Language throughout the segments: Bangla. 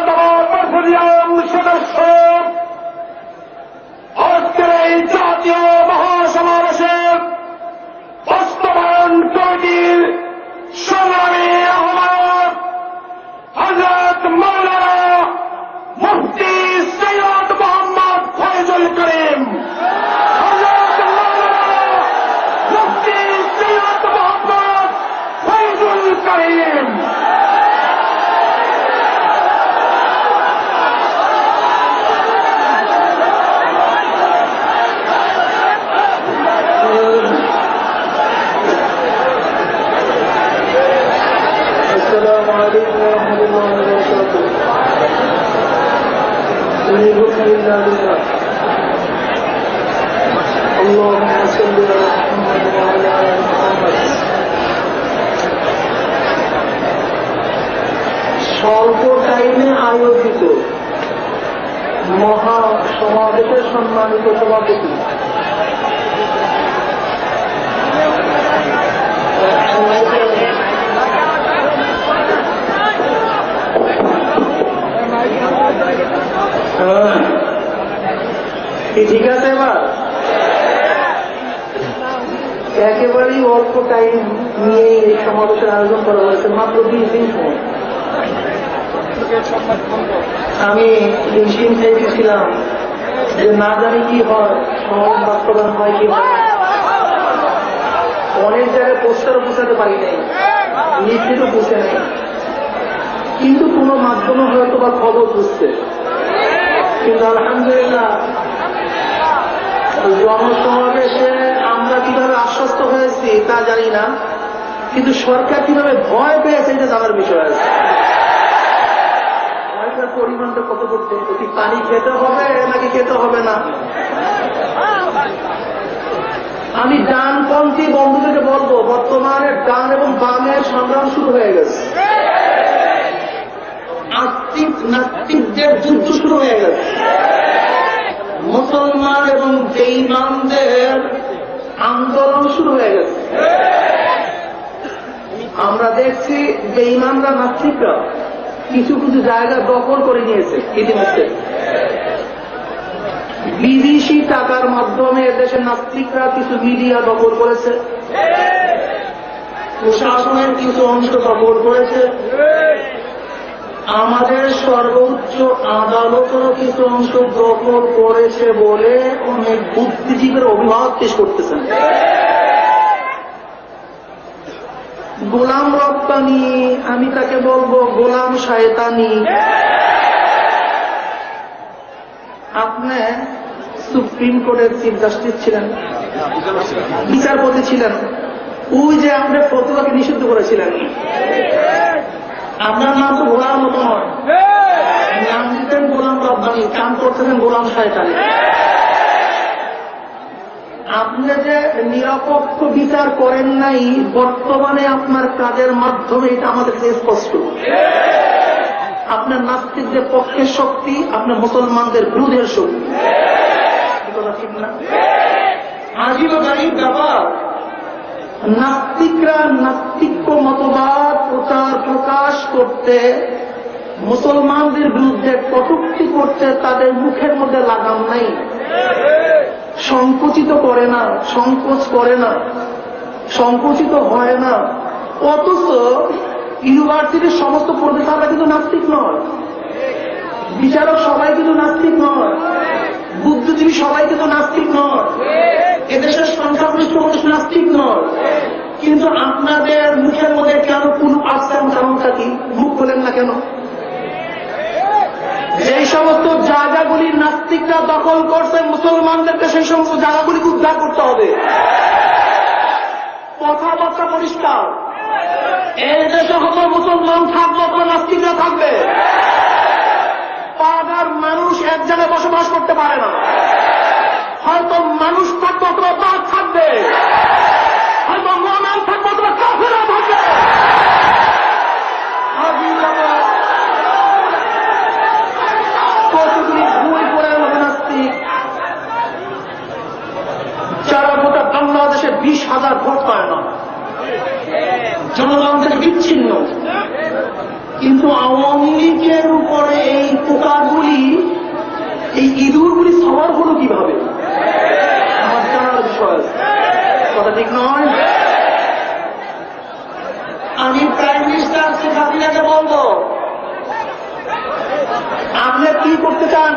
অন্যতম প্রেসিডিয়াম সদস্য إني حكم إلا لله اللهم صل على محمد وعلى آل محمد স্বল্প টাইমে আয়োজিত মহা সমাবেশের সম্মানিত সভাপতি হ্যাঁ। কি ঠিক আছে এবার? একেবারেই অল্প টাইম নিয়ে এই সমাবেশের আয়োজন করা হয়েছে, মাত্র বিশ দিন সময়। আমি হিমশিম চাইতেছিলাম যে না জানি কি হয় সমাজ বাস্তবায়ন হয় কি হয় অনেক জায়গায় পোস্টারও পোষাতে পারি নাই, লিখিতও পুষে নেই। কিন্তু কোনো মাধ্যমে হয়তো বা খবর বুঝছে। কিন্তু আলহামদুলিল্লাহ আমরা কীভাবে আশ্বস্ত হয়েছি তা জানি না, কিন্তু সরকার কীভাবে ভয় পেয়েছে এটা জানার বিষয় আছে। ভয়টার পরিমাণটা কত করতে কি পানি খেতে হবে নাকি খেতে হবে না? আমি ডানপন্থী বন্ধুদেরকে বলব, বর্তমানে ডান এবং বামের সংগ্রাম শুরু হয়ে গেছে। আস্তিক নাস্তিকদের যুদ্ধ শুরু হয়ে গেছে। মুসলমান এবং বেইমানদের আন্দোলন শুরু হয়ে গেছে। আমরা দেখছি বেইমানরা নাস্তিকরা কিছু কিছু জায়গা দখল করে নিয়েছে ইতিমধ্যে। বিদেশি টাকার মাধ্যমে এদেশের নাস্তিকরা কিছু মিডিয়া দখল করেছে। প্রশাসনের কিছু অংশ দখল করেছে। আমাদের সর্বোচ্চ আদালতেরও কিছু অংশ দখল করেছে বলে অনেক বুদ্ধিজীবীর অভিভাবক পেশ করতেছেন। গোলাম রপ্তানি আমি তাকে বলব গোলাম শায়তানি। আপনি সুপ্রিম কোর্টের চিফ জাস্টিস ছিলেন, বিচারপতি ছিলেন। ওই যে আপনি ফতুয়াকে নিষিদ্ধ করেছিলেন। আপনার নাম তো গোলাম মতো নয় নাম দিতেন গোলাম রব্বানি কাম করতেছেন গোলাম শায়তানি। আপনি যে নিরপেক্ষ বিচার করেন নাই বর্তমানে আপনার কাজের মাধ্যমে এটা আমাদের কাছে স্পষ্ট। আপনার নাস্তিকদের পক্ষের শক্তি আপনার মুসলমানদের বিরোধের শক্তি। এই কথা ঠিক না? আজীব ব্যাপার। নাস্তিকরা নাস্তিক্য মতবাদ প্রচার প্রকাশ করতে, মুসলমানদের বিরুদ্ধে কটুক্তি করতে তাদের মুখের মধ্যে লাগাম নাই। সংকুচিত করে না, সংকোচ করে না, সংকুচিত হয় না। অথচ ইউনিভার্সিটির সমস্ত প্রফেসররা কিন্তু নাস্তিক নয়। বিচারক সবাই কিন্তু নাস্তিক নয়। বুদ্ধিজীবী সবাই কিন্তু নাস্তিক নয়। এদেশের সংখ্যাগরিষ্ঠ মানুষ নাস্তিক নয়। কিন্তু আপনাদের মুখের মধ্যে কেন কোন আসছেন কারণটা কি? মুখ খোলেন না কেন? যেই সমস্ত জায়গাগুলি নাস্তিকরা দখল করছে, মুসলমানদেরকে সেই সমস্ত জায়গাগুলিকে উদ্ধার করতে হবে। কথাবার্তা পরিষ্কার। এই দেশে হতো মুসলমান থাকবে অথবা নাস্তিকরা থাকবে? পাড়ার মানুষ এক জায়গায় বসবাস করতে পারে না। হয়তো মানুষ থাকবে অথবা বাঘ থাকবে। হয়তো মনান থাকবে অথবা কাফেরা থাকবে। কতগুলি বই পড়ে হবে নাস্তিক। যারা গোটা বাংলাদেশে বিশ হাজার ভোট পায় না। জনগণ থেকে বিচ্ছিন্ন। কিন্তু আওয়ামী লীগের উপরে এই পোকাগুলি, এই ইঁদুরগুলি সবার হলো কীভাবে? আছে। কথা ঠিক নয় আমি প্রাইম মিনিস্টার শেখ হাসিনাকে বলব। আপনি কি করতে চান?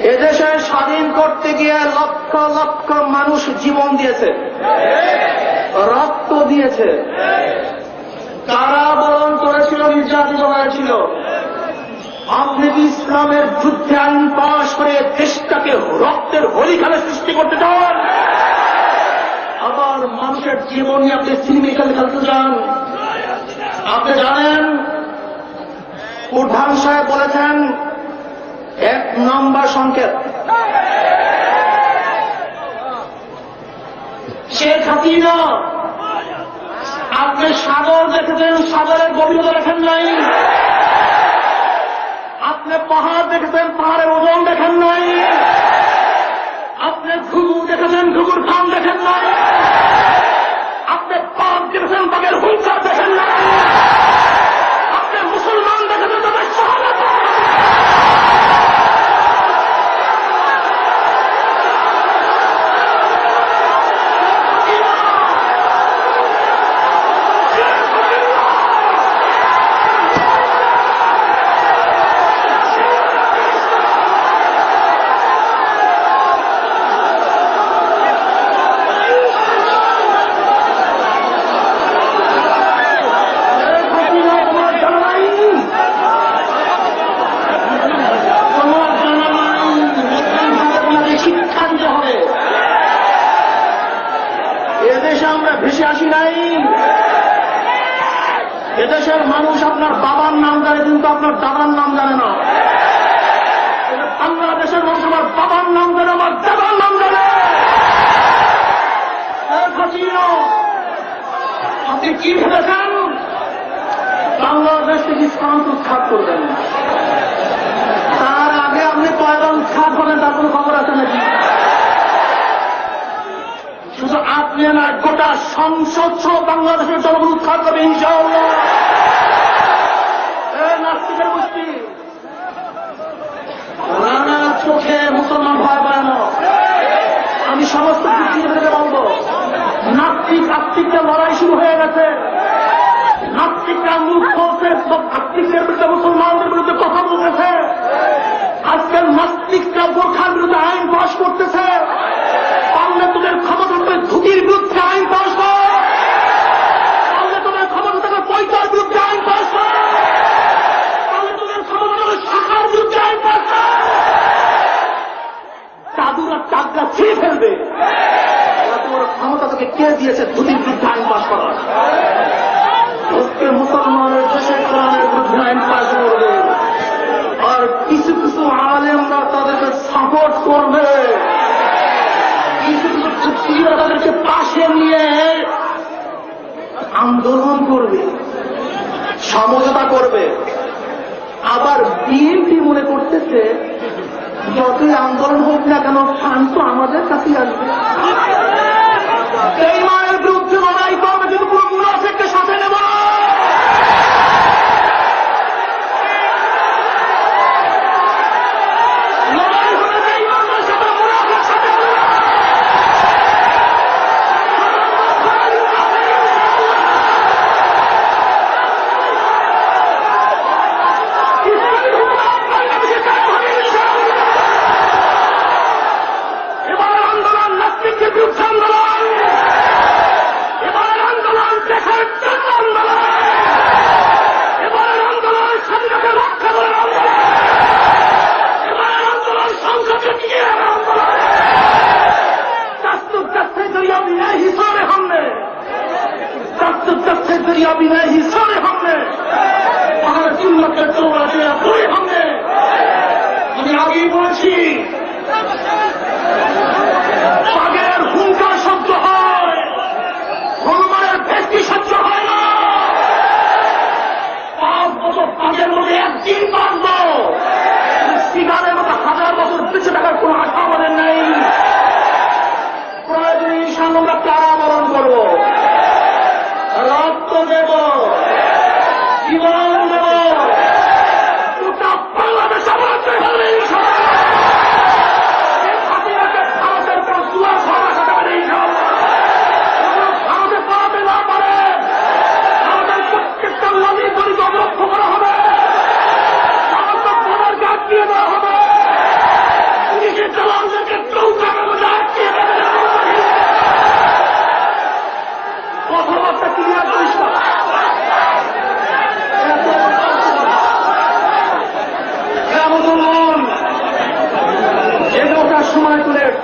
এদেশে স্বাধীন করতে গিয়ে লক্ষ লক্ষ মানুষ জীবন দিয়েছে। রক্ত দিয়েছে। কারাবরণ করেছিল নির্যাতিত হয়েছিল? আপনি কি ইসলামের যুদ্ধে আইন পাশ করে দেশটাকে রক্তের হোলি খেলা সৃষ্টি করতে চান? আবার মানুষের জীবন নিয়ে আপনি সিনেমি খেলে খেলতে চান আপনি জানেন প্রধান সাহেব বলেছেন, এক নম্বর সংকেত। শেখ হাসিনা, আপনি সাগর দেখেছেন, সাগরের গভীরতা দেখেন নাই? পাহাড় দেখেছেন, পাহাড়ের ওজন দেখেন নাই। আপনি ঘুঘু দেখেছেন, ঘুঘুর খান দেখেন নাই। আপনি পাপ দেখেছেন বাঘের হুঙ্কার দেখেন নাই আপনি মুসলমান দেখেছেন তাদের শাহাদাত হাসিনা তোমার জানা নাই তোমার জানা নাই মুসলিমভাবে তোমাকে শিক্ষা দিতে হবে এদেশে আমরা ভেসে আসি নাই এদেশের মানুষ আপনার বাবার নাম জানে, কিন্তু আপনার দাদার নাম জানে না। বাংলাদেশের মানুষ আমার বাবার নাম জানে, আমার দাদার নাম জানে। আপনি কি ভেবেছেন? বাংলাদেশ থেকে ইসলাম উৎখাত করবেন তার আগে আপনি কয়বার উৎখাত হবেন তার কোনো খবর আছে নাকি? শুধু আপনি না গোটা সংসদ সহ বাংলাদেশের জনগণ উৎখাত করবে, ইনশাআল্লাহ। চোখে মুসলমান ভয় পায় আমি সমস্ত বুদ্ধিজীবীদেরকে বলব। নাস্তিক আস্তিকটা লড়াই শুরু হয়ে গেছে। নাস্তিকরা মুখ খুলছে আস্তিকের বিরুদ্ধে মুসলমানদের বিরুদ্ধে কথা বলতেছে। আজকাল নাস্তিকরা বোরখার বিরুদ্ধে আইন পাশ করতেছে। পারলে তোদের ক্ষমতা থাকবে ধুতির বিরুদ্ধে আইন পাশ পারলে তোদের ক্ষমতা থাকবে পয়সার বিরুদ্ধে আইন তোদের ক্ষমতা শাখার বিরুদ্ধে আইন চাদুরা চাকরা ছিঁড়ে ফেলবে। তোমার ক্ষমতা তোকে কে দিয়েছে ধুতির বিরুদ্ধে আইন পাশ করার? মুসলমানের দেশে কোরআনের বিরুদ্ধে আইন পাশ করবে। আর কিছু কিছু আলেমরা তাদেরকে সাপোর্ট করবে। তাদেরকে পাশে নিয়ে আন্দোলন করবে, সমঝোতা করবে। আবার বিএনপি মনে করতেছে, যতই আন্দোলন হোক না কেন ফান্ড তো আমাদের কাছে আসবে।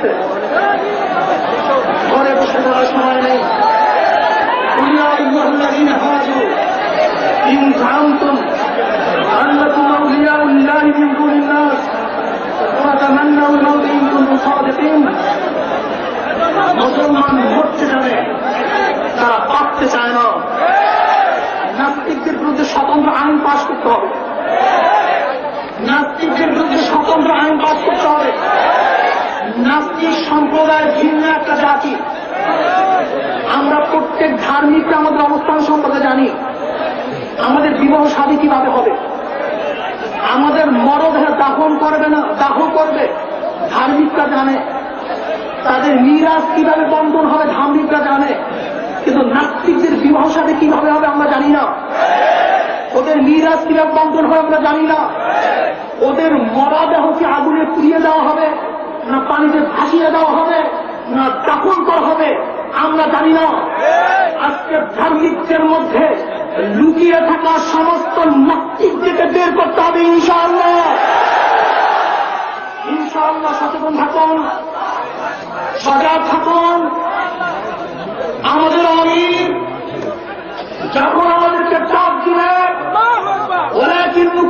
আছে ঘরে বসে পড়ার সময় নেই। মুসলমান মরতে যাবে, তারা পারতে চায় না। নাস্তিকদের বিরুদ্ধে স্বতন্ত্র আইন পাশ করতে হবে। নাস্তিকদের বিরুদ্ধে স্বতন্ত্র আইন পাশ করতে নাস্তিক সম্প্রদায় ভিন্ন একটা জাতি। আমরা প্রত্যেক ধার্মিকরা আমাদের অবস্থান সম্পর্কে জানি। আমাদের বিবাহ শাদী কীভাবে হবে? আমাদের মরদেহ দাফন করবে না দাহ করবে? ধার্মিকরা জানে। তাদের নিরাজ কীভাবে বন্ধন হবে ধার্মিকরা জানে। কিন্তু নাস্তিকদের বিবাহ সাথে কীভাবে হবে আমরা জানি না। ওদের নিরাজ কীভাবে বন্ধন হবে আমরা জানি না। ওদের মরাদেহ আগুনে পুড়িয়ে দেওয়া হবে। না পানিতে ভাসিয়ে দেওয়া হবে না দাফন করা হবে আমরা জানি না। আজকে ধার্মিকদের মধ্যে লুকিয়ে থাকা সমস্ত নাক্তিকদেরকে বের করতে হবে ইনশাআল্লাহ। ইনশাআল্লাহ সচেতন থাকুন সজাগ থাকুন। আমাদের অমির যখন আমাদেরকে চাপ দিবে ওরা কিন্তু